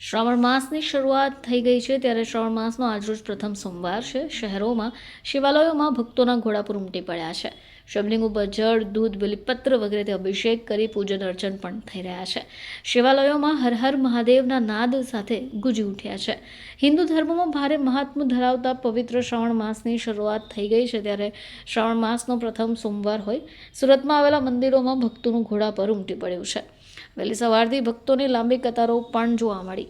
શ્રાવણ માસની શરૂઆત થઈ ગઈ છે ત્યારે શ્રાવણ માસનો આજરોજ પ્રથમ સોમવાર છે. શહેરોમાં, શિવાલયોમાં ભક્તોના ઘોડાપુર ઉમટી પડ્યા છે. શિવલિંગ ઉપર જળ, દૂધ, બલિપત્ર વગેરેથી અભિષેક કરી પૂજન અર્ચન પણ થઈ રહ્યા છે. શિવાલયોમાં હર હર મહાદેવના નાદ સાથે ગુજી ઉઠ્યા છે. હિન્દુ ધર્મમાં ભારે મહાત્મ્ય ધરાવતા પવિત્ર શ્રાવણ માસની શરૂઆત થઈ ગઈ છે ત્યારે શ્રાવણ માસનો પ્રથમ સોમવાર હોય. સુરતમાં આવેલા મંદિરોમાં ભક્તોનું ઘોડા પર ઉમટી પડ્યું છે. વહેલી સવારથી ભક્તોની લાંબી કતારો પણ જોવા મળી.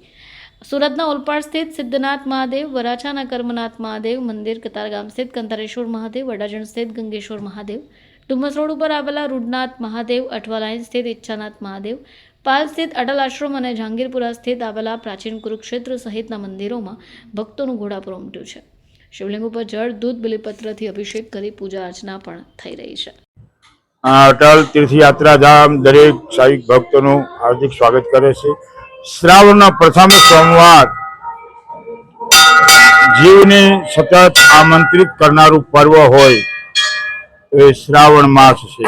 સુરતના ઓલપાડ સ્થિત સિદ્ધનાથ મહાદેવ, વરાછાના કર્મનાથ મહાદેવ, મંદિર કતારગામ સ્થિત કંતારેશ્વર મહાદેવ, વડાજણ સ્થિત ગંગેશ્વર મહાદેવ ડુમસ રોડ ઉપર આવેલા રૂડનાથ મહાદેવ અઠવા લાઇન સ્થિત ઈચ્છાનાથ મહાદેવ, પાલ સ્થિત અટલ આશ્રમ અને જહાંગીરપુરા સ્થિત આવેલા પ્રાચીન કુરુક્ષેત્ર સહિતના મંદિરોમાં ભક્તોનું ઘોડાપુર ઉમટ્યું છે. શિવલિંગ ઉપર જળ, દૂધ, બલિપત્રથી અભિષેક કરી પૂજા અર્ચના પણ થઈ રહી છે. અટલ તીર્થયાત્રા ધામ દરેક સાહિક ભક્તોનું હાર્દિક સ્વાગત કરે છે. શ્રાવણના પ્રથમ સોમવાર જીવને સતત આમંત્રિત કરનારું પર્વ હોય એ શ્રાવણ માસ છે.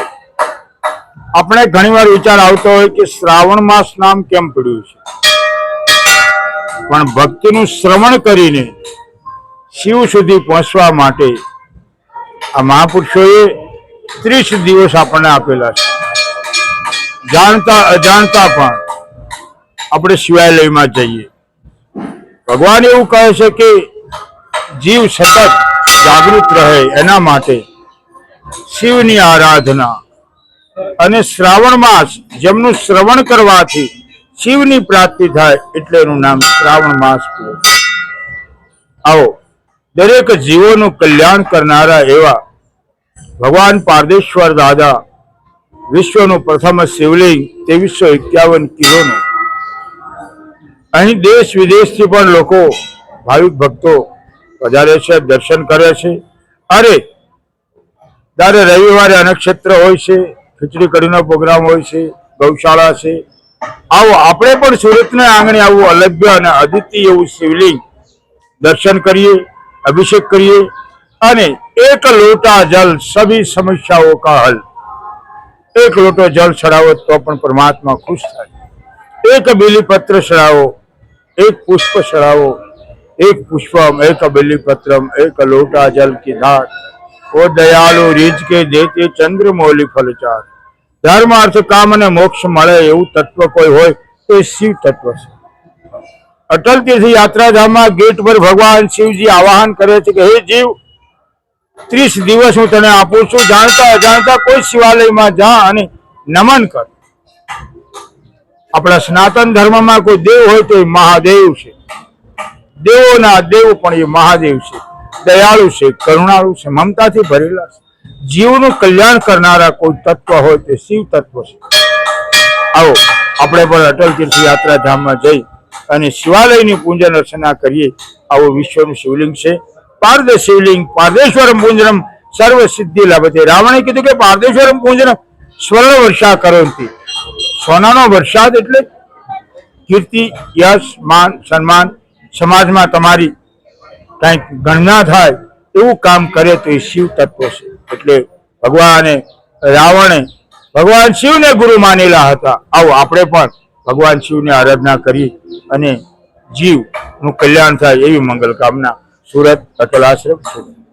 આપણે ઘણીવાર વિચાર આવતો હોય કે શ્રાવણ માસ નામ કેમ પડ્યું છે? પણ ભક્તિનું શ્રવણ કરીને શિવ સુધી પહોંચવા માટે આ મહાપુરુષોએ ત્રીસ દિવસ આપણને આપેલા છે. જાણતા, અજાણતા પણ આપણે શિવાલયમાં જઈએ. ભગવાન એવું કહે છે કે જીવ સતત જાગૃત રહે એના માટે શિવની આરાધના અને શ્રાવણ માસ જેમનું શ્રવણ કરવાથી શિવની પ્રાપ્તિ થાય એટલે એનું નામ શ્રાવણ માસ આવો, દરેક જીવોનું કલ્યાણ કરનારા એવા ભગવાન પારદેશ્વર દાદા વિશ્વનું પ્રથમ શિવલિંગ ત્રેવીસો એકાવન કિલોનું. અહીં દેશ વિદેશથી પણ લોકો ભાવિક ભક્તો વધારે છે, દર્શન કરે છે. અરે ત્યારે રવિવારે અનક્ષેત્ર હોય છે, ખીચડી કઢીનો પ્રોગ્રામ હોય છે, ગૌશાળા છે. આવો, આપણે પણ સુરતના આંગણે આવું અલભ્ય અને અદ્વિતીય એવું શિવલિંગ દર્શન કરીએ, અભિષેક કરીએ અને એક લોટા જલ સભી સમસ્યાઓ કા હલ. એક લોટો જલ ચડાવો તો પણ પરમાત્મા ખુશ થાય. એક બિલીપત્ર ચડાવો, એક પુષ્પ ચડાવો, એક પુષ્પમ, એક બિલીપત્રમ, એક લોટા જલ કી ધાર. ઓ દયાળુ રીજ કે દેતે ચંદ્ર મૌલી ફલચાર ધર્મ અર્થ કામ અને મોક્ષ મળે એવું તત્વ કોઈ હોય તો એ શિવ તત્વ છે. અટલ તીર્થ યાત્રાધામમાં ગેટ પર ભગવાન શિવજી આવાહન કરે છે કે, હે જીવ ત્રીસ દિવસ હું તને આપું છું. જાણતા અજાણતા કોઈ શિવાલયમાં જા અને નમન કર. આપણા સનાતન ધર્મમાં કોઈ દેવ હોય તો એ મહાદેવ છે. દેવોના દેવ પણ એ મહાદેવ છે. દયાળુ છે, કરુણાળુ છે, મમતાથી ભરેલા છે. જીવનું કલ્યાણ કરનારા કોઈ તત્વ હોય તે શિવ તત્વ છે. આવો, આપણે પણ અટલ તીર્થ યાત્રા ધામમાં જઈ અને શિવાલયની પૂજન અર્ચના કરીએ. આવું વિશ્વનું શિવલિંગ છે. પારદ શિવલિંગ પારદેશ્વરમ પૂજનમ સર્વ સિદ્ધિ લભતે. રાવણે કીધું કે પારદેશ્વરમ પૂંજનમ સ્વર્ણ વર્ષા કરોતી સોનાનો વરસાદ એટલે કીર્તિ, યશ, માન, સન્માન સમાજમાં તમારી કંઈક ગણના થાય એવું કામ કરે તો એ શિવ તત્વ છે. એટલે ભગવાને, રાવણે ભગવાન શિવને ગુરુ માનેલા હતા. આવો આપણે પણ ભગવાન શિવને આરાધના કરી અને જીવનું કલ્યાણ થાય એવી મંગલ કામના સુરત અટલ આશ્રમ સુરત.